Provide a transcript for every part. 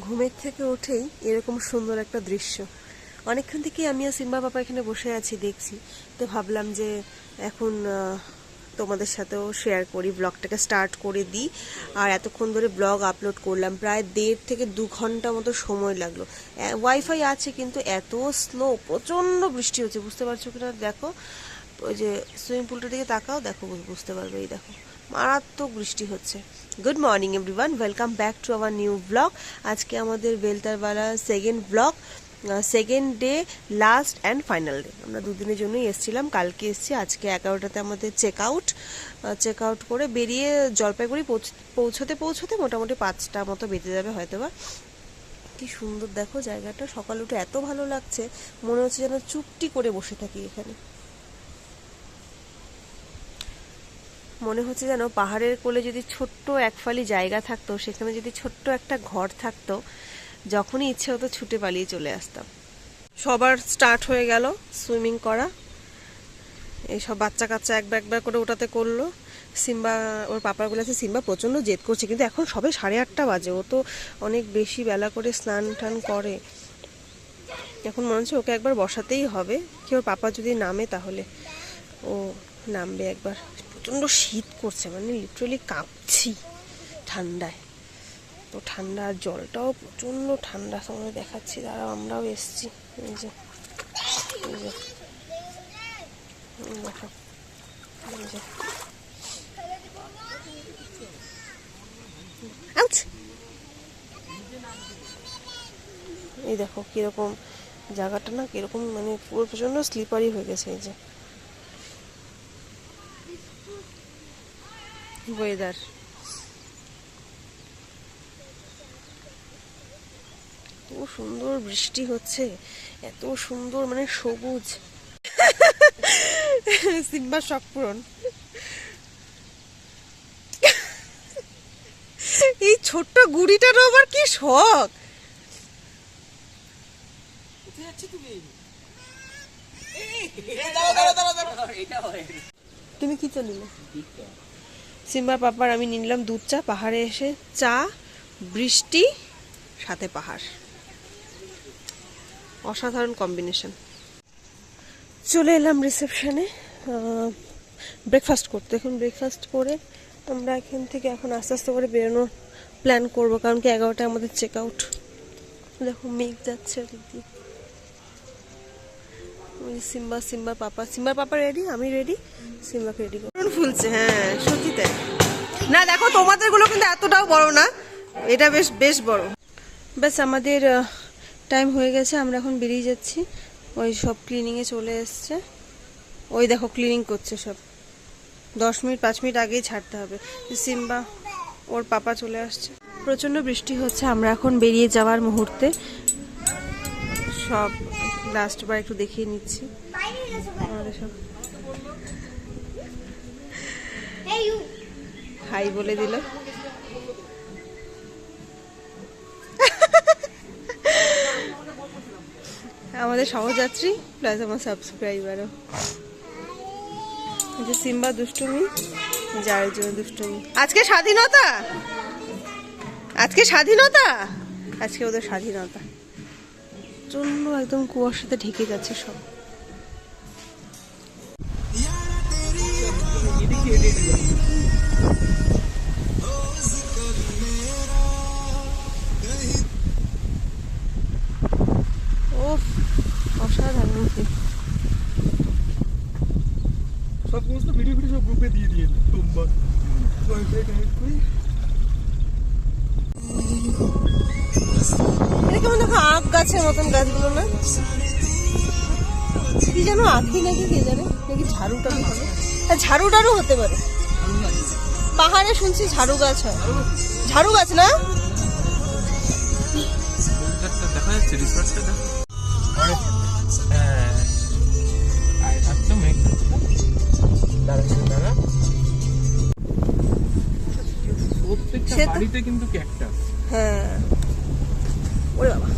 ঘুমের থেকে উঠেই এরকম সুন্দর একটা দৃশ্য। অনেকক্ষণ থেকে আমি আর সিম্বা বাবা এখানে বসে আছি, দেখছি। তো ভাবলাম যে এখন তোমাদের সাথেও শেয়ার করি ব্লগটাকে স্টার্ট করে দিই। আর এতক্ষণ ধরে ব্লগ আপলোড করলাম, প্রায় দেড় থেকে দু ঘণ্টা মতো সময় লাগল। ওয়াইফাই আছে কিন্তু এত স্লো প্রচণ্ড বৃষ্টি হচ্ছে, বুঝতে পারছ কিনা? দেখো ওই যে সুইমিং পুলটার দিকে তাকাও, দেখো বুঝতে পারবে, এই দেখো। মারাত্মক বৃষ্টি হচ্ছে। Good morning everyone welcome back to our new blog আজকে আমাদের বেলতারবালা second blog second day last and final day আমরা দুদিনের জন্যই এসেছিলাম, কালকে এসেছি। আজকে এগারোটাতে আমাদের চেক আউট চেক আউট করে বেরিয়ে জলপাইগুড়ি পৌঁছ- পৌঁছতে পৌঁছতে মোটামুটি পাঁচটা মতো বেজে যাবে হয়তো বা কি সুন্দর, দেখো জায়গাটা। সকাল উঠে এত ভালো লাগছে। মনে হচ্ছে যেন চুপটি করে বসে থাকি এখানে। মনে হচ্ছে যেন পাহাড়ের কোলে যদি ছোট্ট এক ফালি জায়গা থাকতো, সেখানে যদি ছোট্ট একটা ঘর থাকতো, যখনই ইচ্ছে হতো ছুটে পালিয়ে চলে আসতাম। সবার স্টার্ট হয়ে গেল সুইমিং করা। এইসব বাচ্চা কাচ্চা একবার একবার করে ওটাতে করল। সিম্বা, ওর পাপার বলেছে সিম্বা প্রচণ্ড জেদ করছে, কিন্তু এখন সবে সাড়ে আটটা বাজে, ও তো অনেক বেশি বেলা করে স্নান টান করে। এখন মনে হচ্ছে ওকে একবার বসাতেই হবে। কি, ওর পাপা যদি নামে তাহলে ও নামবে একবার। প্রচণ্ড শীত করছে মানে লিটারালি কাঁপছি ঠান্ডায়। তো ঠান্ডা, জলটাও প্রচণ্ড ঠান্ডা। সময় দেখাচ্ছি, দাঁড়াও, আমরাও এসছি। এই যে, এই দেখো এই দেখো, কীরকম জায়গাটা না, কীরকম মানে পুরো প্রচণ্ড স্লিপারি হয়ে গেছে, এই যে। ওয়েদার এত সুন্দর বৃষ্টি হচ্ছে এত সুন্দর মানে সবুজ। সিম্বা শখ পূরণ। এই ছোট্ট গুড়িটারও আবার কি শখ? তুমি? কি চা নিলে সিম্বার পাপার আমি নিলাম দুধ চা, পাহাড়ে এসে চা, বৃষ্টি, সাথে পাহাড়। অসাধারণ কম্বিনেশন চলে এলাম রিসেপশনে ব্রেকফাস্ট করতে। এখন ব্রেকফাস্ট করে আমরা এখান থেকে এখন আস্তে আস্তে করে বেরোনোর প্ল্যান করব। কারণ কি এগারোটায় আমাদের চেক আউট দেখো মেঘ যাচ্ছে ওই সিম্বা সিম্বার পাপা। সিম্বার পাপা রেডি আমি রেডি সিম্বাকে রেডি ফুলছে হ্যাঁ সত্যি তাই না দেখো তোমাদেরগুলো কিন্তু এতটাও বড় না এটা বেশ বেশ বড়। ব্যাস আমাদের টাইম হয়ে গেছে আমরা এখন বেরিয়ে যাচ্ছি। ওই সব ক্লিনিংয়ে চলে এসছে। ওই দেখো ক্লিনিং করছে সব। দশ মিনিট পাঁচ মিনিট আগেই ছাড়তে হবে। সিম্বা ওর পাপা চলে আসছে। প্রচণ্ড বৃষ্টি হচ্ছে আমরা এখন বেরিয়ে যাওয়ার মুহূর্তে। সব লাস্ট বার একটু দেখিয়ে নিচ্ছি। আমাদের সব হাই বলে দিল। আমাদের সহযাত্রী প্লাস আমার সাবস্ক্রাইবারও যে সিম্বা দুষ্টুমি যার জন্য দুষ্টুমি। আজকে স্বাধীনতা? আজকে স্বাধীনতা? আজকে ওদের স্বাধীনতা। প্রচণ্ড একদম কুয়াশাতে ঢেকে যাচ্ছে সব। অসাধারণ সব সমস্ত ভিডিও ভিডিও সব গ্রুপে দিয়ে দিয়ে সোমবার গাছের মতন গাছগুলো না? কি যেন আখি নাকি কে জানে? নাকি ঝাড়ু টাড়ু হবে? হ্যাঁ ঝাড়ু টাড়ু হতে পারে। পাহাড়ে শুনছি ঝাড়ু গাছ হয়। ঝাড়ু গাছ না? দেখা যাচ্ছে প্রত্যেকটা সে তো- বাড়িতে কিন্তু ক্যাকটাস। হ্যাঁ। ওরে বাবা।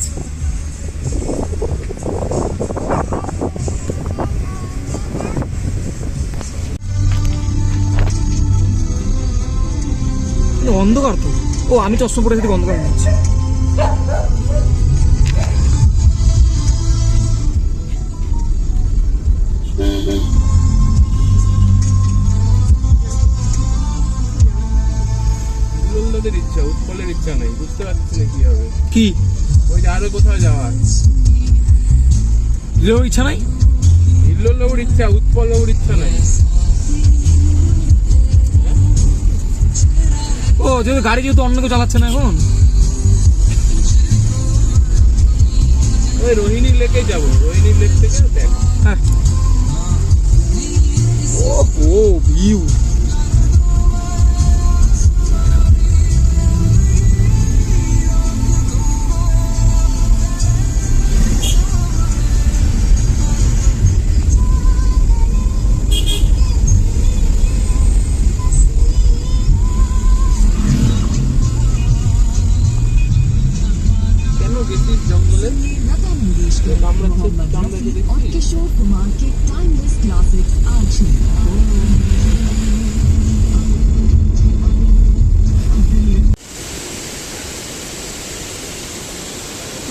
আছে। অন্ধকার তো। ও আমি চশমা পরে যদি অন্ধকার হচ্ছে ইচ্ছা উৎপলের ইচ্ছা নেই বুঝতে পারছি না কি হবে? কি? ওই আরও কোথাও যাওয়ার। দিলেও ইচ্ছা নাই? হিল্লোলবাবুর ইচ্ছা উৎপলবাবুর ইচ্ছা নাই। ও যেহেতু গাড়ি যেহেতু অন্য কেউ চালাচ্ছে না এখন? ওই রোহিণী লেকে যাব রোহিণী লেক থেকে দেখ। হ্যাঁ। ও ও ভিউ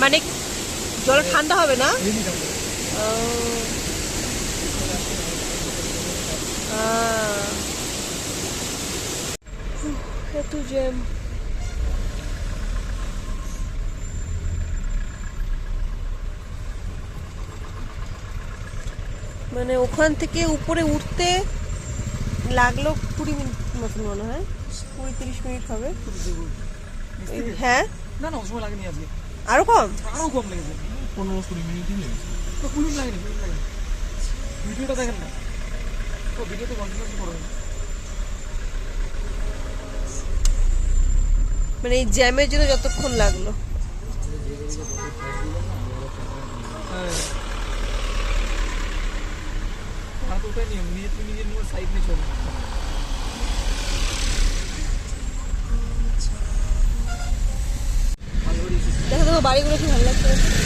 মানে জল ঠান্ডা হবে না? এত জ্যাম। মানে ওখান থেকে উপরে উঠতে লাগল কুড়ি মিনিট মতন মনে হয়। কুড়ি তিরিশ মিনিট হবে। হ্যাঁ? না না সময় লাগেনি আজকে। আরও কম? আরও কম লেগেছে। পনেরো কুড়ি মিনিটই লেগেছে। তো কুড়ি লাগেনি মিনিট লাগেনি ভিডিওটা দেখেন না? ও ভিডিওতে কন্টিনিউ করবেন মানে এই জ্যামের জন্য যতক্ষণ লাগল। হ্যাঁ। আর তো ওটাই নিয়ম নিজে তুমি নিজের নিজের সাইড নিয়ে চলো বাড়িগুলো কি ভালো লাগছে?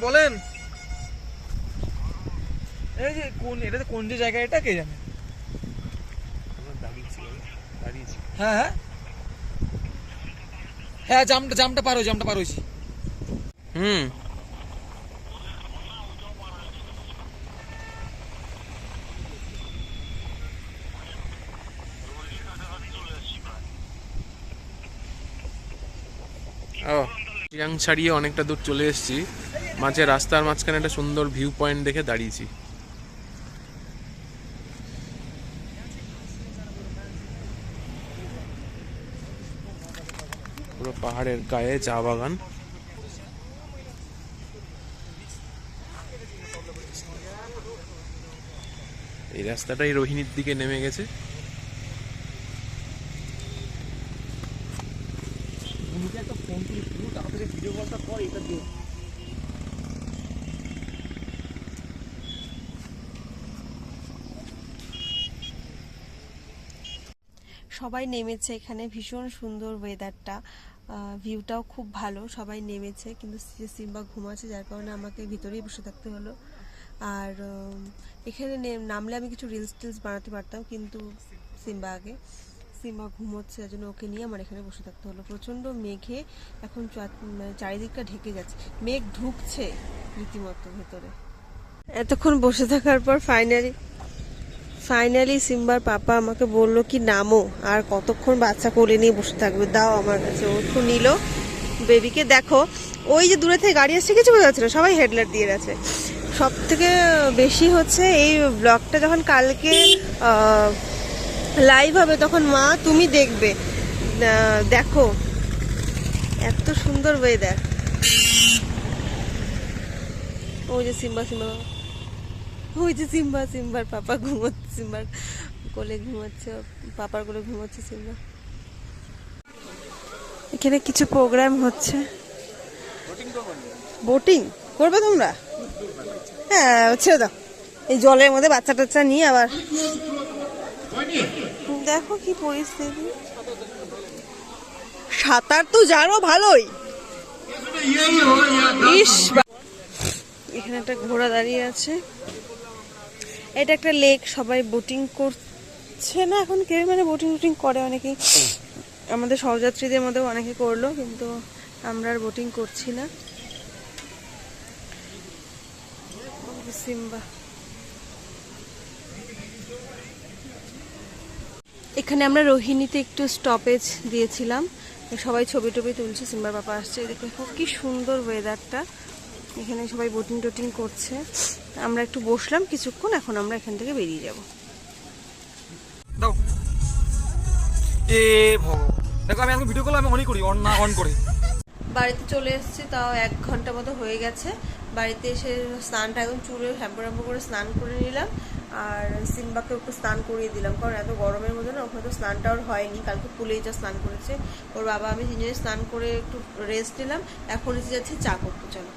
বলেন। এই যে কোন এটা কোন যে জায়গা এটা কে জানে? হ্যাঁ হ্যাঁ। হ্যাঁ জামটা জামটা পার হয়েছি জামটা পার হয়েছি হুম। ও চিরাং ছাড়িয়ে অনেকটা দূর চলে এসেছি। মাঝে রাস্তার মাঝখানে একটা সুন্দর ভিউ পয়েন্ট দেখে দাঁড়িয়েছি। পুরো পাহাড়ের গায়ে চা বাগান। এই রাস্তাটাই রোহিণীর দিকে নেমে গেছে। ভিডিও এটা দিয়ে। সবাই নেমেছে এখানে, ভীষণ সুন্দর ওয়েদারটা ভিউটাও খুব ভালো, সবাই নেমেছে, কিন্তু সিম্বা ঘুমাচ্ছে, যার কারণে আমাকে ভিতরেই বসে থাকতে হলো। আর এখানে নামলে আমি কিছু রিলস টিলস বানাতে পারতাম, কিন্তু সিম্বা আগে। সিম্বা ঘুমোচ্ছে যার জন্য ওকে নিয়ে আমার এখানে বসে থাকতে হলো। প্রচণ্ড মেঘে এখন মানে চারিদিকটা ঢেকে যাচ্ছে মেঘ ঢুকছে রীতিমতো ভেতরে। এতক্ষণ বসে থাকার পর ফাইনালি ফাইনালি সিম্বার পাপা আমাকে বলল কি, নামো, আর কতক্ষণ বাচ্চা কোলে নিয়ে বসে থাকবে? দাও আমার কাছে। ও একটু নিল। বেবিকে দেখো, ওই যে দূরে থেকে গাড়ি আসছে, কিছু বোঝা যাচ্ছে না, সবাই হেডলাইট দিয়ে গেছে। সব থেকে বেশি হচ্ছে এই ব্লগটা যখন কালকে লাইভ হবে, তখন মা তুমি দেখবে। দেখো, এত সুন্দর ওয়েদার ওই যে সিম্বা সিম্বা। ওই যে সিম্বা, সিম্বার পাপা ঘুমোচ্ছে, সিম্বার কোলে ঘুমাচ্ছে, পাপার কোলে ঘুমাচ্ছে সিম্বা। এখানে কিছু প্রোগ্রাম হচ্ছে। বোটিং করবে তোমরা? হ্যাঁ ছেড়ে দাও। এই জলের মধ্যে বাচ্চা টাচ্চা নিয়ে আবার দেখো কি পরিস্থিতি। সাঁতার তো জানো ভালোই। ইস এখানে একটা ঘোড়া দাঁড়িয়ে আছে। এটা একটা লেক সবাই বোটিং করছে না এখন। কেউ মানে বোটিং টোটিং করে অনেকেই। আমাদের সহযাত্রীদের মধ্যেও অনেকে করল, কিন্তু আমরা আর বোটিং করছি না। সিম্বা। এখানে আমরা রোহিণীতে একটু স্টপেজ দিয়েছিলাম। সবাই ছবি টবি তুলছে, সিম্বার বাবা আসছে। দেখো কি সুন্দর ওয়েদারটা এখানে সবাই বোটিং টোটিং করছে। আমরা একটু বসলাম কিছুক্ষণ এখন আমরা এখান থেকে বেরিয়ে যাব। দাও। এ দেখো আমি এখন ভিডিও কল আমি অনই করি অন না অন করে। বাড়িতে চলে এসেছি তাও এক ঘণ্টা মতো হয়ে গেছে। বাড়িতে এসে স্নানটা একদম চুলে শ্যাম্পু ট্যাম্পু করে স্নান করে নিলাম। আর সিম্বাকে একটু স্নান করিয়ে দিলাম কারণ এত গরমের মধ্যে না ওখানে তো স্নানটা ওর হয়নি। কালকে পুলেই যা স্নান করেছে। ওর বাবা আমি তিনজনে স্নান করে একটু রেস্ট নিলাম। এখন এসে যাচ্ছি চা করতে চলো।